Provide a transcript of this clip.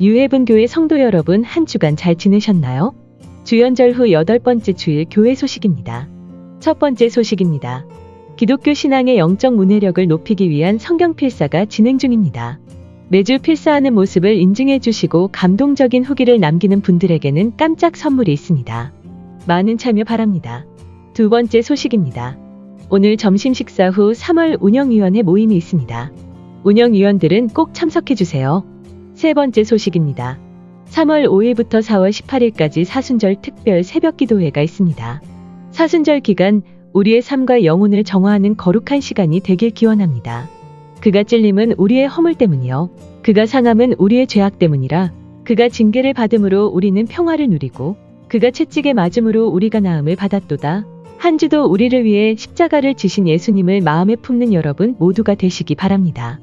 유해분 교회 성도 여러분 한 주간 잘 지내셨나요? 주연절 후 여덟 번째 주일 교회 소식입니다. 첫 번째 소식입니다. 기독교 신앙의 영적 문해력을 높이기 위한 성경 필사가 진행 중입니다. 매주 필사하는 모습을 인증해 주시고 감동적인 후기를 남기는 분들에게는 깜짝 선물이 있습니다. 많은 참여 바랍니다. 두 번째 소식입니다. 오늘 점심 식사 후 3월 운영위원회 모임이 있습니다. 운영위원들은 꼭 참석해 주세요. 세 번째 소식입니다. 3월 5일부터 4월 18일까지 사순절 특별 새벽 기도회가 있습니다. 사순절 기간 우리의 삶과 영혼을 정화하는 거룩한 시간이 되길 기원합니다. 그가 찔림은 우리의 허물 때문이요. 그가 상함은 우리의 죄악 때문이라. 그가 징계를 받음으로 우리는 평화를 누리고 그가 채찍에 맞음으로 우리가 나음을 받았도다. 한 주도 우리를 위해 십자가를 지신 예수님을 마음에 품는 여러분 모두가 되시기 바랍니다.